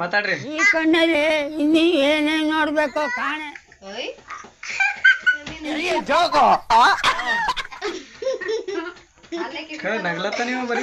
ಮಾತಾಡ್ರಿ. ಈ ಕಣ್ಣಲ್ಲಿ ಇನ್ನೀ ಏನೇನ್ ನೋಡ್ಬೇಕು ಕಾಣೆ. ಕರೆ ನಗ್ಲತ್ತ ನೀವು ಬರೀ?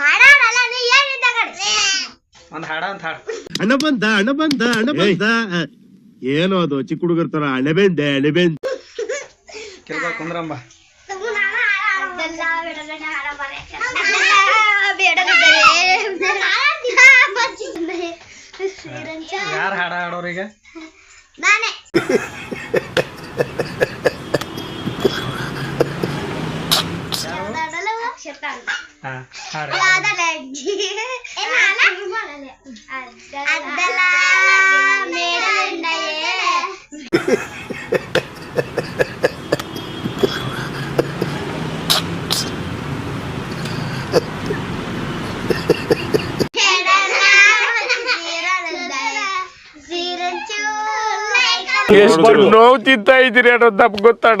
ಹಾಡಾಡಲ್ಲ ನೀ ಏನಿದ್ದ ಕಡೆ ಒಂದ್ ಹಾಡ ಅಂತ ಹಾಡ್. ಹಣ ಬಂದ ಹಣ ಬಂದ ಹಣ ಬಂದ ಏನೋ ಅದು ಚಿಕ್ಕ ಹುಡುಗರ ತರ ಅಣಬೆಂದೆ ಅಣಬೆಂದ ಕುಂದ್ರಮ್ಮ ಕುಂದ್ರಂಬ. ಅದೆಲ್ಲ ಹಾಡ. ಯಾರು ಹಾಡ ಹಾಡೋರೀಗ ನಾನೇ ಯಾವ್ದಾಡಲು? ಶತಾನ್. ಹಾ ಹಾಡ ಯಾವ್ದಾಡ? ಏ, ನಾನಾ? ಅದೆಲ್ಲ ಮೇಡದೆಂಡೆಯೇ. ಎಷ್ಟು ನೋವು ತಿಂತ ಇದ್ದೀರಿ ಅನ್ನೋದು ನಮ್ಗೆ ಗೊತ್ತಾಡ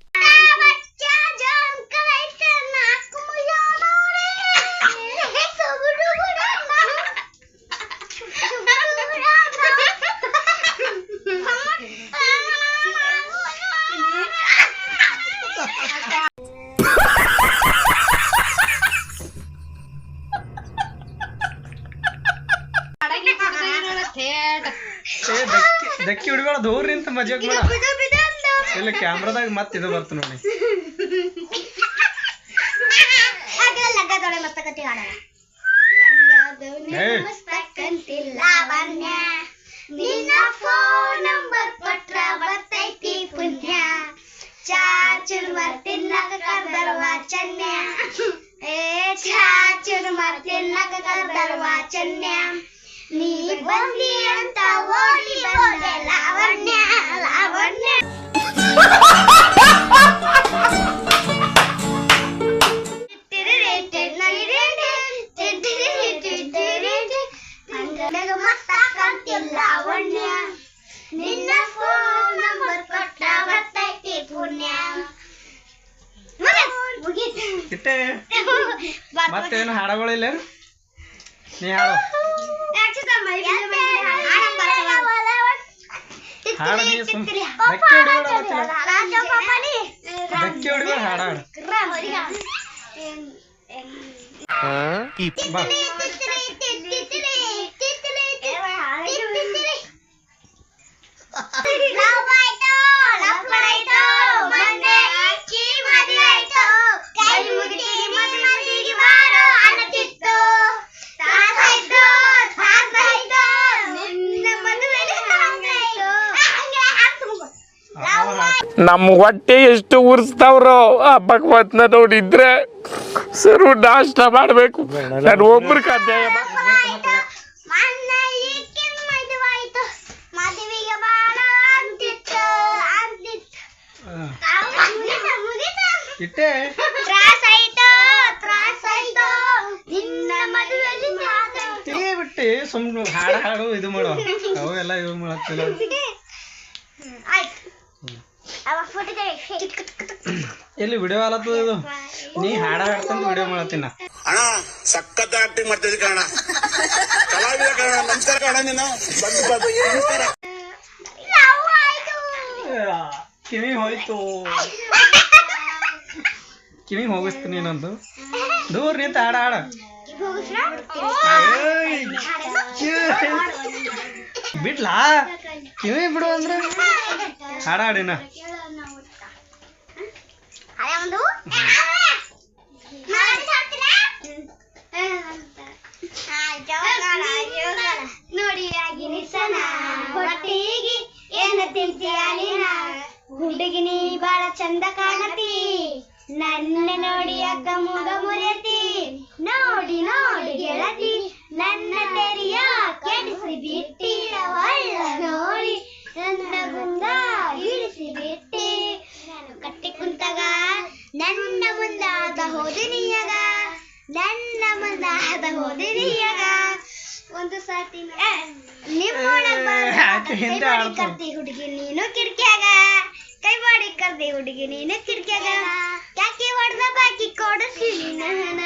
ಏ ದಕ್ಕಿ ದಕ್ಕಿ ಹುಡುಗಳ ದೂರ ನಿಂತ ಮಜಾಕ್ ಮಾಡ. ಇಲ್ಲ ಕ್ಯಾಮ್ರಾದಾಗ ಮತ್ತೆ ಇದು ಬರ್ತು ನೋಡಿ ನಿನ್ನ ಫೋನ್ ನಂಬರ್ ಕೊಟ್ರ ಬರ್ತೈತಿ ಪುಣ್ಯ. ಚಾಚುರ್ ಮರ್ತಿನ್ನಕ ಕರ್ದರ್ ವಾಚನ್ಯ ಏ ಚಾಚುರ್ ನೀ ಬಂದಿ ಅಂತ ಓಡಿ ಬಂದೆ ಲಾವಣ್ಯ ಲಾವಣ್ಯ ಲಾವಣ್ಯ ನಿನ್ನ ಫೋನ್ ನಂಬರ್ ಕೊಟ್ಟ ಬರ್ತೈತಿ ಪುಣ್ಯ. ಮತ್ತೇನು ಹಾಡಗಳಿಲ್ಲ ನೀ ಹಾಡು. ಹಾಡು ನೀ ಸುಮ್ ದಕ್ಕಿ ಹುಡುಗಳ ದಕ್ಕಿ ಹುಡುಗಳ ಹಾಡ ಹಾಡು ನಮ್ಮ ಹೊಟ್ಟೆ ಎಷ್ಟು ಉರ್ಸ್ತಾವ್ರೋ ಆ ಭಗವಂತನ ನೋಡಿದ್ರೆ ಸರ್ವ ನಾಷ್ಟ ಮಾಡ್ಬೇಕು. ನಾನು ಒಬ್ರ ಕತೆ ಬಿಟ್ಟು ಸುಮ್ಮನೆ ಹಾಡು ಹಾಡು ಇದು ಮಾಡೋ. ಅವೆಲ್ಲ ಇದು ಮಾಡ್ತಿಲ್ಲ ಆಯ್ತು. ಎಲ್ಲಿ ವಿಡಿಯೋ ಆಲತ್ತದ ಇದು? ನೀ ಹಾಡ ಹಾಡ್ತಂತ ವಿಡಿಯೋ ಮಾಡತ್ತೀನ ಅಣ್ಣ ಸಖತ್ ಆಕ್ಟಿಂಗ್ ಮಾಡ್ತಿದ್ದೆ ಕಣ ಕಲಾವಿದ ಕಣ ನಮಸ್ಕಾರ ಕಣ ನೀನು ಬಂದು ಬಂದು ನಮಸ್ಕಾರ ಕಿವಿ ಹೋಯ್ತು. ಕಿವಿ ಹೋಗಿಸ್ತೀನಿ ನೀನಂದು. ದೂರ ನಿಂತ ಹಾಡ ಹಾಡ. ಬಿಡ್ಲಾ? ಕಿವಿ ಬಿಡು ಅಂದ್ರೆ? ಹಾಡ ಹಾಡಿನ ನೋಡಿ ಆಗಿನಿಸನ ಹೊಟ್ಟಿಗೆ ಏನ ಹುಡುಗಿನಿ ಬಾಳ ಚಂದ ಕಾಣತಿ ನನ್ನ ನೋಡಿ ಅಕ್ಕ ಮುಗ ಮುರಿಯತಿ ನೋಡಿ ನೋಡಿ ಗೆಳತಿ, ನನ್ನ ತೆರಿಯ ಕೆಡಿಸಿ ಬಿಟ್ಟಿ ಒಂದು ಸಾತಿ ಕರ್ದಿ ಹುಡುಗಿ ನೀನು ಕಿಟಕಿಯಾಗ ಕೈ ಮಾಡಿ ಕರ್ದಿ ಹುಡುಗಿ ನೀನು ಕಿಟಕಿಯಾಗ ಯಾಕೆ ಹೊಡೆದ ಬಾಕಿ ಕೊಡಿಸಿ ನನ್ನ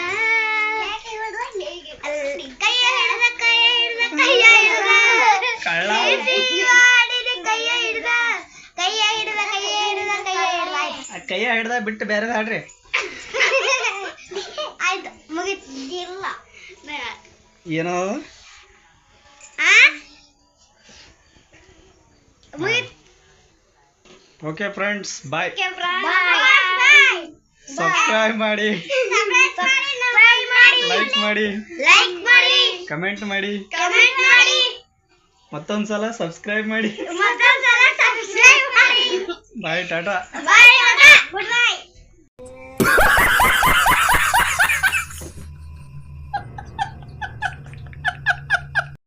ಕೈಯ ಹಿಡ್ದ ಕೈಯ ಹಿಡ್ದ ಕೈಯ ಹಿಡ್ದ. ಕೈಯ ಹಿಡ್ದ. ಕೈಯ ಹಿಡ್ದ ಕೈಯ ಹಿಡ್ದ ಕೈಯ ಹಿಡ್ದ. ಕೈಯ ಹಿಡ್ದ ಬಿಟ್ಟು ಬೇರೆ ಹಾಡ್ರಿ. ಆಯ್ತು ಮುಗಿತಿಲ್ಲ ಏನೋ? ಓಕೆ ಫ್ರೆಂಡ್ಸ್ ಬಾಯ್ ಸಬ್ಸ್ಕ್ರೈಬ್ ಮಾಡಿ. ಸಬ್ಸ್ಕ್ರೈಬ್ ಮಾಡಿ. ಲೈಕ್ ಮಾಡಿ. ಲೈಕ್ ಮಾಡಿ. ಕಮೆಂಟ್ ಮಾಡಿ. ಕಮೆಂಟ್ ಮಾಡಿ. ಮತ್ತೊಂದ್ಸಲ ಸಬ್ಸ್ಕ್ರೈಬ್ ಮಾಡಿ. ಮತ್ತೊಂದ್ಸಲ ಸಬ್ಸ್ಕ್ರೈಬ್ ಮಾಡಿ. ಬಾಯ್ ಟಾಟಾ. ಬಾಯ್